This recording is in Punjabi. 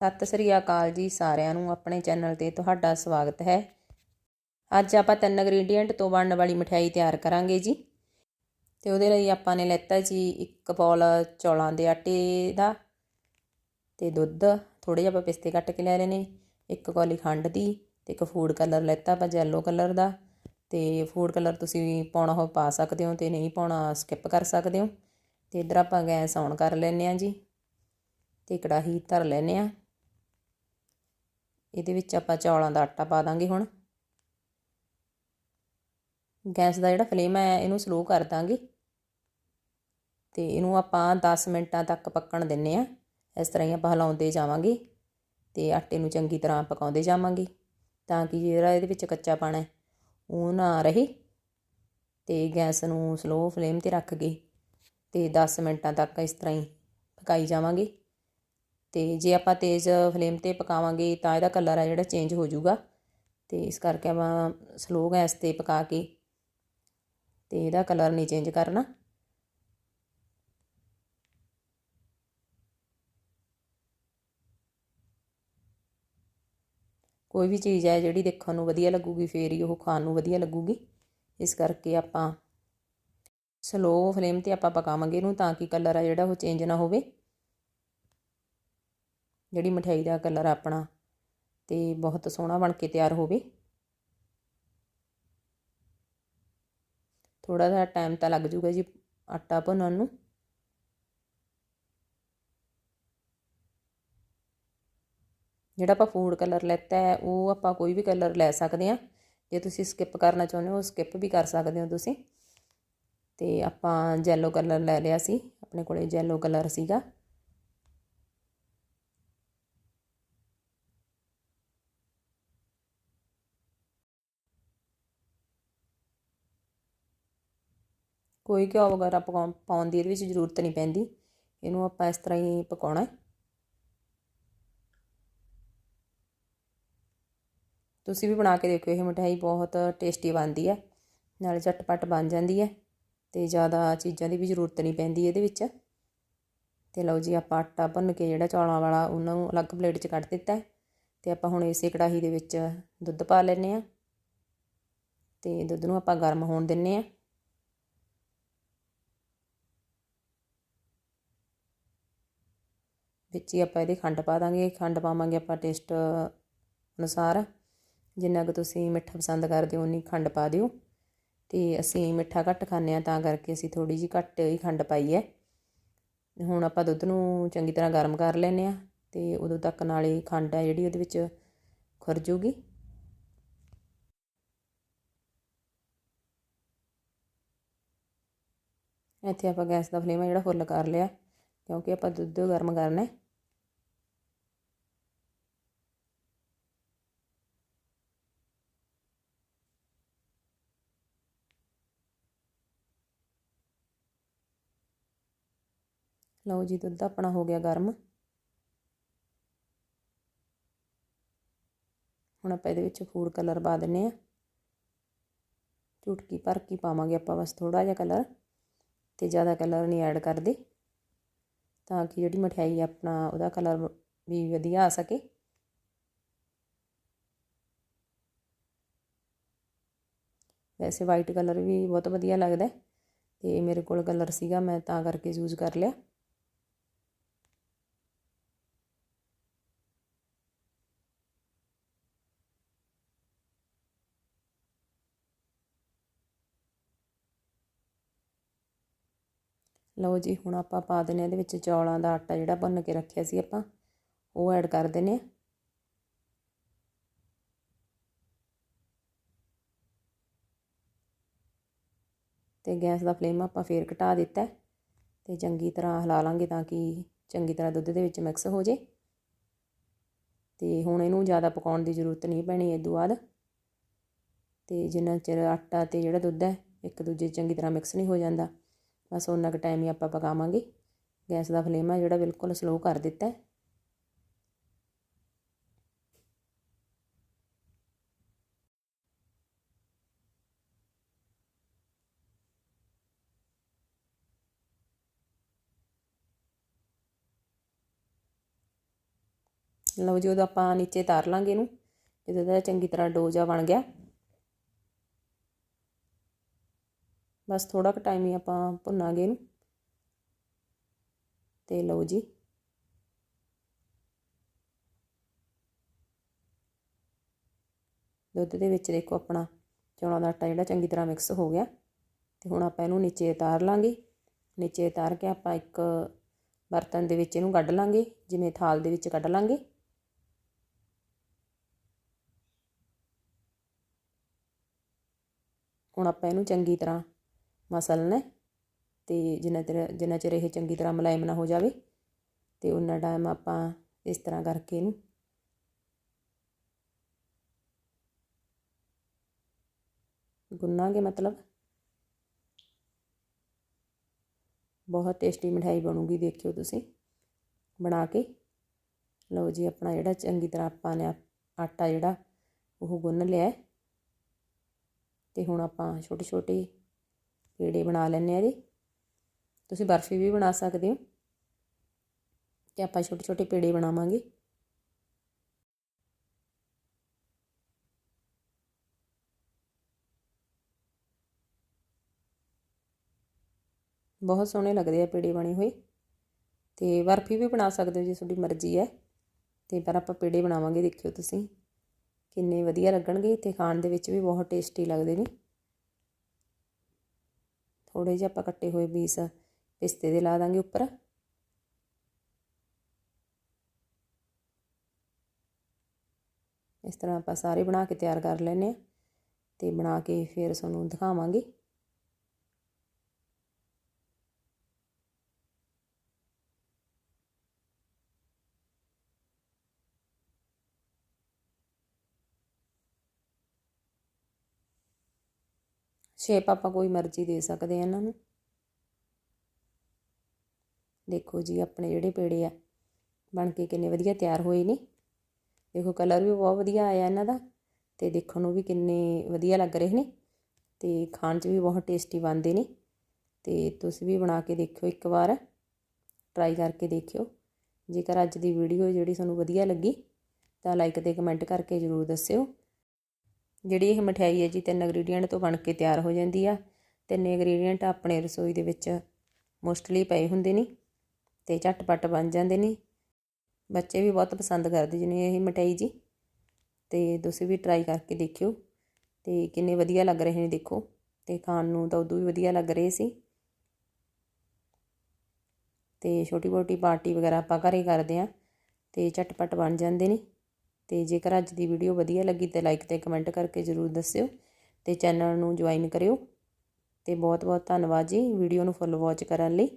ਸਤਿ ਸ੍ਰੀ ਅਕਾਲ ਜੀ ਸਾਰਿਆਂ ਨੂੰ ਆਪਣੇ ਚੈਨਲ ਤੇ ਤੁਹਾਡਾ ਸਵਾਗਤ ਹੈ। ਅੱਜ ਆਪਾਂ ਤਿੰਨ ਇੰਗਰੀਡੀਅੰਟ ਤੋਂ ਬਣਨ ਵਾਲੀ ਮਠਿਆਈ ਤਿਆਰ ਕਰਾਂਗੇ ਜੀ। ਤੇ ਉਹਦੇ ਲਈ ਆਪਾਂ ਨੇ ਲੈਤਾ ਜੀ ਇੱਕ ਬੌਲ ਚੌਲਾਂ ਦੇ ਆਟੇ ਦਾ ਤੇ ਦੁੱਧ ਥੋੜੇ ਜਿਹਾ ਆਪਾਂ ਪਿਸਤੇ ਕੱਟ ਕੇ ਲੈ ਰਹੇ ਨੇ, ਇੱਕ ਕੌਲੀ ਖੰਡ ਦੀ ਤੇ ਇੱਕ ਫੂਡ ਕਲਰ ਲੈਤਾ ਆਪਾਂ ਯੈਲੋ ਕਲਰ ਦਾ। ਤੇ ਫੂਡ ਕਲਰ ਤੁਸੀਂ ਪਾਉਣਾ ਹੋ ਪਾ ਸਕਦੇ ਹੋ ਤੇ ਨਹੀਂ ਪਾਉਣਾ ਸਕਿਪ ਕਰ ਸਕਦੇ ਹੋ। ਤੇ ਇਧਰ ਆਪਾਂ ਗੈਸ ਔਨ ਕਰ ਲੈਨੇ ਆ ਜੀ ਤੇ ਕੜਾਹੀ ਧਰ ਲੈਨੇ ਆ ਇਹਦੇ ਵਿੱਚ ਆਪਾਂ ਚੌਲਾਂ ਦਾ ਆਟਾ ਪਾ ਦਾਂਗੇ ਹੁਣ। ਗੈਸ ਦਾ ਜਿਹੜਾ ਫਲੇਮ ਹੈ, ਇਹਨੂੰ ਸਲੋ ਕਰ ਦਾਂਗੇ। ਤੇ ਇਹਨੂੰ ਆਪਾਂ 10 ਮਿੰਟਾਂ ਤੱਕ ਪੱਕਣ ਦਿੰਨੇ ਆ। ਇਸ ਤਰ੍ਹਾਂ ਹੀ ਆਪਾਂ ਹਿਲਾਉਂਦੇ ਜਾਵਾਂਗੇ ਤੇ ਆਟੇ ਨੂੰ ਚੰਗੀ ਤਰ੍ਹਾਂ ਪਕਾਉਂਦੇ ਜਾਵਾਂਗੇ ਤਾਂ ਕਿ ਜਿਹੜਾ ਇਹਦੇ ਵਿੱਚ ਕੱਚਾ ਪਾਣਾ ਉਹ ਨਾ ਰਹੇ ਤੇ ਗੈਸ ਨੂੰ ਸਲੋ ਫਲੇਮ ਤੇ ਰੱਖ ਕੇ ਤੇ 10 ਮਿੰਟਾਂ ਤੱਕ ਇਸ ਤਰ੍ਹਾਂ ਹੀ ਪਕਾਈ ਜਾਵਾਂਗੇ। ਤੇ ਜੇ ਆਪਾਂ ਤੇਜ਼ ਫਲੇਮ ਤੇ ਪਕਾਵਾਂਗੇ ਤਾਂ ਇਹਦਾ ਕਲਰ ਆ ਜਿਹੜਾ ਚੇਂਜ ਹੋ ਜਾਊਗਾ। ਤੇ ਇਸ ਕਰਕੇ ਆਪਾਂ ਸਲੋ ਗੈਸ ਤੇ ਪਕਾ ਕੇ ਤੇ ਇਹਦਾ ਕਲਰ ਨਹੀਂ ਚੇਂਜ ਕਰਨਾ। ਕੋਈ ਵੀ ਚੀਜ਼ ਹੈ ਜਿਹੜੀ ਦੇਖਣ ਨੂੰ ਵਧੀਆ ਲੱਗੂਗੀ, ਫੇਰ ਹੀ ਉਹ ਖਾਣ ਨੂੰ ਵਧੀਆ ਲੱਗੂਗੀ। ਇਸ ਕਰਕੇ ਆਪਾਂ ਸਲੋ ਫਲੇਮ ਤੇ ਆਪਾਂ ਪਕਾਵਾਂਗੇ ਇਹਨੂੰ ਤਾਂ ਕਿ ਕਲਰ ਆ ਜਿਹੜਾ ਉਹ ਚੇਂਜ ਨਾ ਹੋਵੇ। ਜਿਹੜੀ ਮਠਿਆਈ ਦਾ ਕਲਰ ਆਪਣਾ ਤੇ ਬਹੁਤ ਸੋਹਣਾ ਬਣ ਕੇ ਤਿਆਰ ਹੋਵੇ। ਥੋੜਾ ਜਿਹਾ ਟਾਈਮ ਤਾਂ ਲੱਗ ਜੂਗਾ ਜੀ ਆਟਾ ਭੁੰਨਣ ਨੂੰ। ਜਿਹੜਾ ਆਪਾਂ ਫੂਡ ਕਲਰ ਲੈਤਾ ਹੈ, ਉਹ ਆਪਾਂ ਕੋਈ ਵੀ ਕਲਰ ਲੈ ਸਕਦੇ ਆ ਜੇ ਤੁਸੀਂ ਸਕਿਪ ਕਰਨਾ ਚਾਹੁੰਦੇ ਹੋ ਸਕਿਪ ਵੀ ਕਰ ਸਕਦੇ ਹੋ ਤੁਸੀਂ। ਤੇ ਆਪਾਂ ਜੈਲੋ ਕਲਰ ਲੈ ਲਿਆ ਸੀ, ਆਪਣੇ ਕੋਲੇ ਜੈਲੋ ਕਲਰ ਸੀਗਾ। ਕੋਈ ਘਿਓ ਵਗੈਰਾ ਪਕਾਉਣ ਪਾਉਣ ਦੀ ਇਹਦੇ ਵਿੱਚ ਜ਼ਰੂਰਤ ਨਹੀਂ ਪੈਂਦੀ। ਇਹਨੂੰ ਆਪਾਂ ਇਸ ਤਰ੍ਹਾਂ ਹੀ ਪਕਾਉਣਾ ਤੁਸੀਂ ਵੀ ਬਣਾ ਕੇ ਦੇਖਿਓ, ਇਹ ਮਠਿਆਈ ਬਹੁਤ ਟੇਸਟੀ ਬਣਦੀ ਹੈ। ਨਾਲ ਝਟਪਟ ਬਣ ਜਾਂਦੀ ਹੈ ਤੇ ਜ਼ਿਆਦਾ ਚੀਜ਼ਾਂ ਦੀ ਵੀ ਜ਼ਰੂਰਤ ਨਹੀਂ ਪੈਂਦੀ ਇਹਦੇ ਵਿੱਚ। ਤੇ ਲਓ ਜੀ, ਆਪਾਂ ਆਟਾ ਭੁੰਨ ਕੇ ਜਿਹੜਾ ਚੌਲਾਂ ਵਾਲਾ ਉਹਨਾਂ ਨੂੰ ਅਲੱਗ ਪਲੇਟ 'ਚ ਕੱਢ ਦਿੱਤਾ ਤੇ ਆਪਾਂ ਹੁਣ ਇਸੇ ਕੜਾਹੀ ਦੇ ਵਿੱਚ ਦੁੱਧ ਪਾ ਲੈਨੇ ਆ ਤੇ ਦੁੱਧ ਨੂੰ ਆਪਾਂ ਗਰਮ ਹੋਣ ਦਿੰਨੇ ਆ ਵਿੱਚ ਹੀ ਆਪਾਂ ਇਹਦੇ ਖੰਡ ਪਾ ਦਾਂਗੇ। ਖੰਡ ਪਾਵਾਂਗੇ ਆਪਾਂ ਟੇਸਟ ਅਨੁਸਾਰ। ਜਿੰਨਾ ਕੁ ਤੁਸੀਂ ਮਿੱਠਾ ਪਸੰਦ ਕਰਦੇ ਹੋ, ਉਨੀ ਖੰਡ ਪਾ ਦਿਓ। ਤੇ ਅਸੀਂ ਮਿੱਠਾ ਘੱਟ ਖਾਂਦੇ ਆ ਤਾਂ ਕਰਕੇ ਅਸੀਂ ਥੋੜੀ ਜਿਹੀ ਘੱਟ ਹੀ ਖੰਡ ਪਾਈ ਹੈ। ਹੁਣ ਆਪਾਂ ਦੁੱਧ ਨੂੰ ਚੰਗੀ ਤਰ੍ਹਾਂ ਗਰਮ ਕਰ ਲੈਨੇ ਆ ਤੇ ਉਦੋਂ ਤੱਕ ਨਾਲੇ ਖੰਡ ਹੈ ਜਿਹੜੀ ਉਹਦੇ ਵਿੱਚ ਖੁਰ ਜੂਗੀ। ਇੱਥੇ ਆਪਾਂ ਗੈਸ ਦਾ ਫਲੇਮ ਆ ਜਿਹੜਾ ਫੁੱਲ ਕਰ ਲਿਆ, ਕਿਉਂਕਿ ਆਪਾਂ ਦੁੱਧ ਗਰਮ ਕਰਨਾ ਹੈ। ਲਓ ਜੀ ਦੁੱਧ ਆਪਣਾ ਹੋ ਗਿਆ ਗਰਮ। ਹੁਣ ਆਪਾਂ ਇਹਦੇ ਵਿੱਚ ਫੂਡ ਕਲਰ ਪਾ ਦਿੰਨੇ ਆ ਚੁਟਕੀ ਭਰ ਕੇ ਪਾਵਾਂਗੇ ਆਪਾਂ ਬਸ ਥੋੜਾ ਜਿਹਾ ਕਲਰ ਤੇ ਜ਼ਿਆਦਾ ਕਲਰ ਨਹੀਂ ਐਡ ਕਰਦੇ। ਤਾਂ ਕਿ ਜਿਹੜੀ ਮਠਿਆਈ ਆਪਣਾ ਉਹਦਾ ਕਲਰ ਵੀ ਵਧੀਆ ਆ ਸਕੇ। ਵੈਸੇ ਵਾਈਟ ਕਲਰ ਵੀ ਬਹੁਤ ਵਧੀਆ ਲੱਗਦਾ ਤੇ ਮੇਰੇ ਕੋਲ ਕਲਰ ਸੀਗਾ, ਮੈਂ ਤਾਂ ਕਰਕੇ ਯੂਜ਼ ਕਰ ਲਿਆ। ਲਓ ਜੀ, ਹੁਣ ਆਪਾਂ ਪਾ ਦਿੰਨੇ ਇਹਦੇ ਵਿੱਚ ਚੌਲਾਂ ਦਾ ਆਟਾ ਜਿਹੜਾ ਭੁੰਨ ਕੇ ਰੱਖਿਆ ਸੀ ਆਪਾਂ, ਉਹ ਐਡ ਕਰ ਦਿੰਨੇ ਆ ਤੇ ਗੈਸ ਦਾ ਫਲੇਮ ਆਪਾਂ ਫੇਰ ਘਟਾ ਦਿੱਤਾ ਤੇ ਚੰਗੀ ਤਰ੍ਹਾਂ ਹਿਲਾ ਲਾਂਗੇ ਤਾਂ ਕਿ ਚੰਗੀ ਤਰ੍ਹਾਂ ਦੁੱਧ ਦੇ ਵਿੱਚ ਮਿਕਸ ਹੋ ਜੇ। ਤੇ ਹੁਣ ਇਹਨੂੰ ਜ਼ਿਆਦਾ ਪਕਾਉਣ ਦੀ ਜ਼ਰੂਰਤ ਨਹੀਂ ਪੈਣੀ ਇਸ ਤੋਂ ਬਾਅਦ। ਤੇ ਜਿੰਨਾ ਚਿਰ ਆਟਾ ਤੇ ਜਿਹੜਾ ਦੁੱਧ ਹੈ, ਇੱਕ ਦੂਜੇ ਚੰਗੀ ਤਰ੍ਹਾਂ ਮਿਕਸ ਨਹੀਂ ਹੋ ਜਾਂਦਾ। ਬਸ ਉਹਨਾਂ ਕੁ ਟਾਈਮ ਹੀ ਆਪਾਂ ਪਕਾਵਾਂਗੇ। ਗੈਸ ਦਾ ਫਲੇਮ ਹੈ ਜਿਹੜਾ ਬਿਲਕੁਲ ਸਲੋ ਕਰ ਦਿੱਤਾ ਲਓ ਜੀ ਉਹਦਾ ਆਪਾਂ ਨੀਚੇ ਤਾਰ ਲਾਂਗੇ ਇਹਨੂੰ। ਜਦੋਂ ਇਹਦਾ ਚੰਗੀ ਤਰ੍ਹਾਂ ਡੋਜਾ ਬਣ ਗਿਆ। ਬਸ ਥੋੜਾ ਕੁ ਟਾਈਮ ਹੀ ਆਪਾਂ ਭੁੰਨਾਂਗੇ ਇਹਨੂੰ। ਤੇ ਲਓ ਜੀ। ਦੁੱਧ ਦੇ ਵਿੱਚ ਦੇਖੋ ਆਪਣਾ ਚੌਲਾਂ ਦਾ ਆਟਾ ਜਿਹੜਾ ਚੰਗੀ ਤਰ੍ਹਾਂ ਮਿਕਸ ਹੋ ਗਿਆ। ਤੇ ਹੁਣ ਆਪਾਂ ਇਹਨੂੰ ਨੀਚੇ ਉਤਾਰ ਲਾਂਗੇ। ਨੀਚੇ ਉਤਾਰ ਕੇ ਆਪਾਂ ਇੱਕ ਬਰਤਨ ਦੇ ਵਿੱਚ ਇਹਨੂੰ ਕੱਢ ਲਾਂਗੇ, ਜਿਵੇਂ ਥਾਲ ਦੇ ਵਿੱਚ ਕੱਢ ਲਾਂਗੇ। ਹੁਣ ਆਪਾਂ ਇਹਨੂੰ ਚੰਗੀ ਤਰ੍ਹਾਂ ਮਸਲਣਾ ਤੇ ਜਿੰਨਾ ਚਿਰ ਜਿੰਨਾ ਚਿਰ ਇਹ ਚੰਗੀ ਤਰ੍ਹਾਂ ਮਲਾਇਮ ਨਾ ਹੋ ਜਾਵੇ ਤੇ ਉਹਨਾਂ ਟਾਈਮ ਆਪਾਂ ਇਸ ਤਰ੍ਹਾਂ ਕਰਕੇ ਇਹਨੂੰ ਗੁੰਨਾਂਗੇ ਮਤਲਬ। ਬਹੁਤ ਟੇਸਟੀ ਮਠਾਈ ਬਣੂਗੀ, ਦੇਖਿਓ ਤੁਸੀਂ। ਬਣਾ ਕੇ। ਲਓ ਜੀ, ਆਪਣਾ ਜਿਹੜਾ ਚੰਗੀ ਤਰ੍ਹਾਂ ਆਪਾਂ ਨੇ ਆਟਾ ਜਿਹੜਾ ਉਹ ਗੁੰਨ ਲਿਆ ਤੇ ਹੁਣ ਆਪਾਂ ਛੋਟੇ ਛੋਟੇ ਪੇੜੇ ਬਣਾ ਲੈਂਦੇ ਆ ਜੀ। ਤੁਸੀਂ ਬਰਫੀ ਵੀ ਬਣਾ ਸਕਦੇ ਹੋ ਤੇ ਆਪਾਂ ਛੋਟੇ ਛੋਟੇ ਪੇੜੇ ਬਣਾਵਾਂਗੇ। ਬਹੁਤ ਸੋਹਣੇ ਲੱਗਦੇ ਆ ਪੇੜੇ ਬਣੇ ਹੋਏ। ਤੇ ਬਰਫੀ ਵੀ ਬਣਾ ਸਕਦੇ ਹੋ ਜੇ ਤੁਹਾਡੀ ਮਰਜ਼ੀ ਹੈ। ਤੇ ਪਰ ਆਪਾਂ ਪੇੜੇ ਬਣਾਵਾਂਗੇ ਦੇਖਿਓ ਤੁਸੀਂ। ਕਿੰਨੇ ਵਧੀਆ ਲੱਗਣਗੇ। ਤੇ ਖਾਣ ਦੇ ਵਿੱਚ ਵੀ ਬਹੁਤ ਟੇਸਟੀ ਲੱਗਦੇ ਨੇ। ਥੋੜੇ ਜਿਹਾ ਆਪਾਂ ਕੱਟੇ ਹੋਏ ਪੀਸ ਪਿਸਤੇ ਦੇ ਲਾ ਦਾਂਗੇ ਉੱਪਰ। ਇਸ ਤਰ੍ਹਾਂ ਆਪਾਂ ਸਾਰੇ ਬਣਾ ਕੇ ਤਿਆਰ ਕਰ ਲੈਨੇ ਆ ਤੇ ਬਣਾ ਕੇ ਫਿਰ ਤੁਹਾਨੂੰ ਦਿਖਾਵਾਂਗੇ। ਸ਼ੇਪ ਆਪਾਂ ਕੋਈ ਮਰਜ਼ੀ ਦੇ ਸਕਦੇ ਆ ਇਹਨਾਂ ਨੂੰ। ਦੇਖੋ ਜੀ, ਆਪਣੇ ਜਿਹੜੇ ਪੇੜੇ ਆ, ਬਣ ਕੇ ਕਿੰਨੇ ਵਧੀਆ ਤਿਆਰ ਹੋਏ ਨੇ। ਦੇਖੋ ਕਲਰ ਵੀ ਬਹੁਤ ਵਧੀਆ ਆਇਆ ਇਹਨਾਂ ਦਾ ਤੇ ਦੇਖਣ ਨੂੰ ਵੀ ਕਿੰਨੇ ਵਧੀਆ ਲੱਗ ਰਹੇ ਨੇ ਤੇ ਖਾਣ 'ਚ ਵੀ ਬਹੁਤ ਟੇਸਟੀ ਬਣਦੇ ਨੇ। ਤੇ ਤੁਸੀਂ ਵੀ ਬਣਾ ਕੇ ਦੇਖਿਓ ਇੱਕ ਵਾਰ ਟਰਾਈ ਕਰਕੇ ਦੇਖਿਓ। ਜੇਕਰ ਅੱਜ ਦੀ ਵੀਡੀਓ ਜਿਹੜੀ ਤੁਹਾਨੂੰ ਵਧੀਆ ਲੱਗੀ ਤਾਂ ਲਾਈਕ ਤੇ ਕਮੈਂਟ ਕਰਕੇ ਜ਼ਰੂਰ ਦੱਸਿਓ। ਜਿਹੜੀ ਇਹ ਮਠਿਆਈ ਹੈ ਜੀ, ਤਿੰਨ ਇੰਗਰੀਡੀਐਂਟ ਤੋਂ ਬਣ ਕੇ ਤਿਆਰ ਹੋ ਜਾਂਦੀ ਆ। ਤਿੰਨ ਇੰਗਰੀਡੀਐਂਟ ਆਪਣੇ ਰਸੋਈ ਦੇ ਵਿੱਚ ਮੋਸਟਲੀ ਪਏ ਹੁੰਦੇ ਨੇ ਤੇ ਝਟਪਟ ਬਣ ਜਾਂਦੇ ਨੇ। ਬੱਚੇ ਵੀ ਬਹੁਤ ਪਸੰਦ ਕਰਦੇ ਜਿਹਨੇ ਇਹ ਮਠਿਆਈ ਜੀ। ਤੇ ਤੁਸੀਂ ਵੀ ਟਰਾਈ ਕਰਕੇ ਦੇਖਿਓ ਤੇ ਕਿੰਨੇ ਵਧੀਆ ਲੱਗ ਰਹੇ ਨੇ ਦੇਖੋ। ਤੇ ਖਾਣ ਨੂੰ ਤਾਂ ਉਦੋਂ ਵੀ ਵਧੀਆ ਲੱਗ ਰਹੇ ਸੀ। ਤੇ ਛੋਟੀ ਮੋਟੀ ਪਾਰਟੀ ਵਗੈਰਾ ਆਪਾਂ ਘਰੇ ਕਰਦੇ ਆ ਤੇ ਝਟਪਟ ਬਣ ਜਾਂਦੇ ਨੇ। ਤੇ ਜੇਕਰ ਅੱਜ ਦੀ ਵੀਡੀਓ ਵਧੀਆ ਲੱਗੀ ਤੇ ਲਾਈਕ ਤੇ ਕਮੈਂਟ ਕਰਕੇ ਜ਼ਰੂਰ ਦੱਸਿਓ ਤੇ ਚੈਨਲ ਨੂੰ ਜੁਆਇਨ ਕਰਿਓ ਤੇ ਬਹੁਤ ਬਹੁਤ ਧੰਨਵਾਦ ਜੀ ਵੀਡੀਓ ਨੂੰ ਫੁੱਲ ਵਾਚ ਕਰਨ ਲਈ।